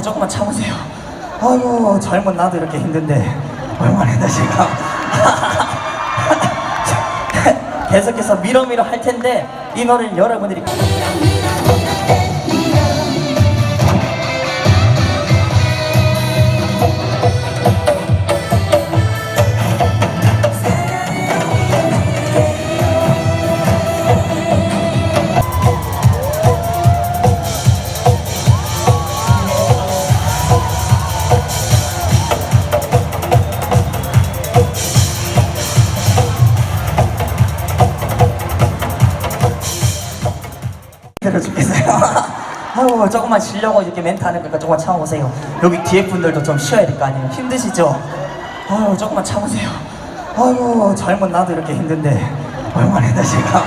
아우 조금만 참으세요. 아유 잘못 나도 이렇게 힘든데 얼마나 했나 제가. 계속해서 밀어밀어 할 텐데 이 노래를 여러분들이 아이고 조금만 쉬려고 이렇게 멘트 하는 거니까 조금만 참아보세요. 여기 뒤에 분들도 좀 쉬어야 될 거 아니에요. 힘드시죠? 아유 조금만 참으세요. 아이고 젊은 나도 이렇게 힘든데 얼마나 했나 제가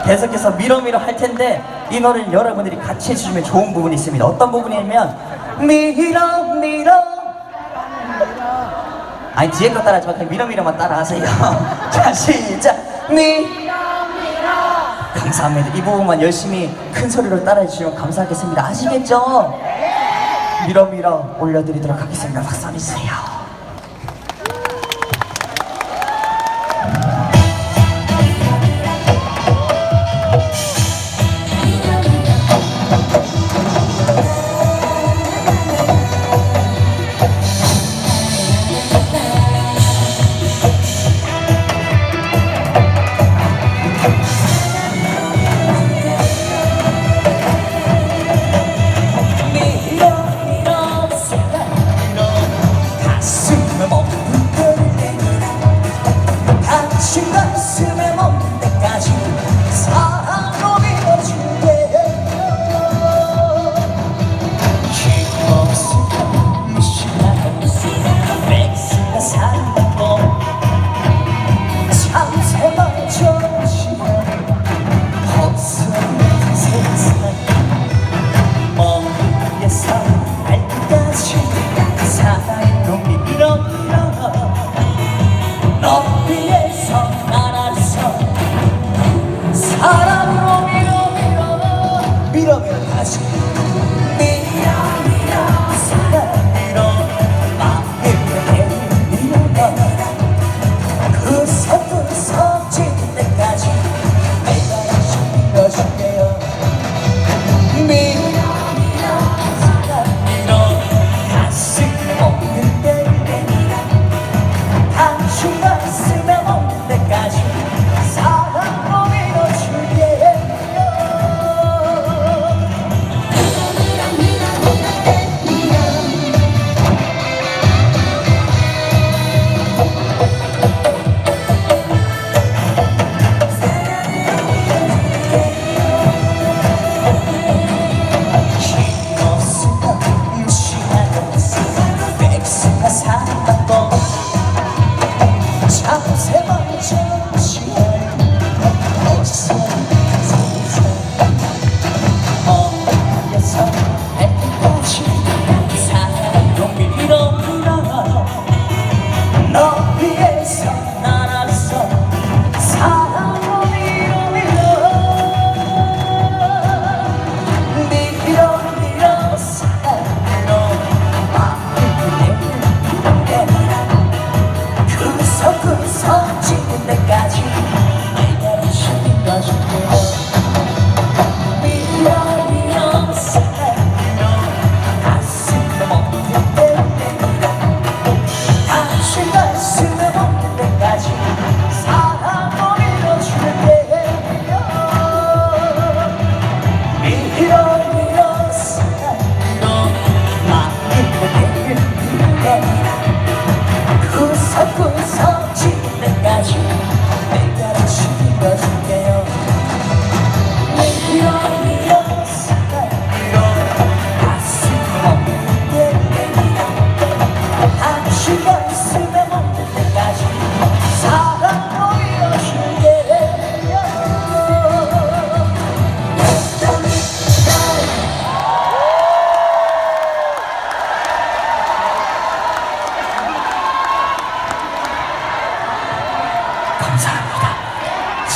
계속해서 미러미러 할 텐데 이 노래를 여러분들이 같이 해주시면 좋은 부분이 있습니다. 어떤 부분이냐면 미러 미러 아니 뒤에 거 따라하지 마 그냥 미러미러만 따라하세요. 자 시작 미 감사합니다. 이 부분만 열심히 큰 소리로 따라해 주시면 감사하겠습니다. 아시겠죠? 밀어 밀어 올려드리도록 하겠습니다. 박수 한번 주세요.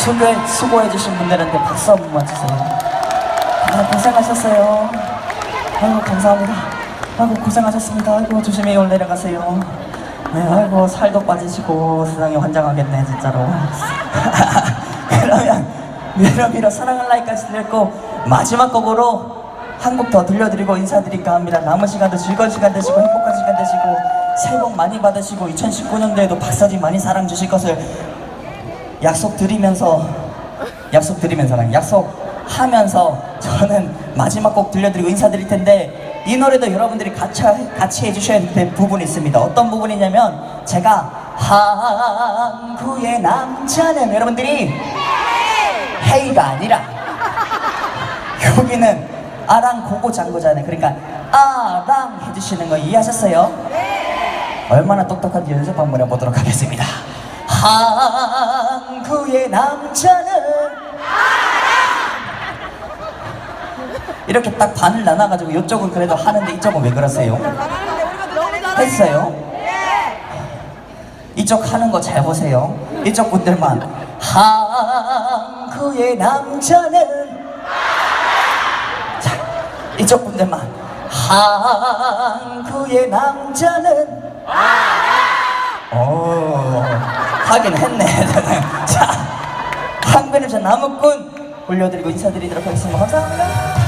수고, 수고해주신 분들한테 박수 한 번만 주세요. 아, 고생하셨어요. 아이고 감사합니다. 아이고 고생하셨습니다. 아이고 조심히 올 내려가세요. 네, 아이고 살도 빠지시고 세상에 환장하겠네 진짜로. 그러면 미러미러 사랑할 나이까지 들렸고 마지막 곡으로 한곡더 들려드리고 인사드릴까 합니다. 남은 시간도 즐거운 시간 되시고 행복한 시간 되시고 새해 복 많이 받으시고 2019년도에도 박서진 많이 사랑 주실 것을 약속 드리면서 약속 드리면서랑 약속하면서 저는 마지막 곡 들려드리고 인사드릴 텐데 이 노래도 여러분들이 같이 같이 해주셔야 될 부분이 있습니다. 어떤 부분이냐면 제가 항구의 남자는 여러분들이 헤이가 아니라 여기는 아랑 고고 장고잖아요. 그러니까 아랑 해주시는 거 이해하셨어요? 얼마나 똑똑한지 연습 한번 해보도록 하겠습니다. 항구의 남자는 이렇게 딱 반을 나눠가지고 이쪽은 그래도 하는데 이쪽은 왜 그러세요? 했어요? 이쪽 하는 거 잘 보세요. 이쪽 분들만 항구의 남자는 자 이쪽 분들만 항구의 남자는 오 하긴 했네. 자 항구의 남자 나무꾼 올려드리고 인사드리도록 하겠습니다. 감사합니다.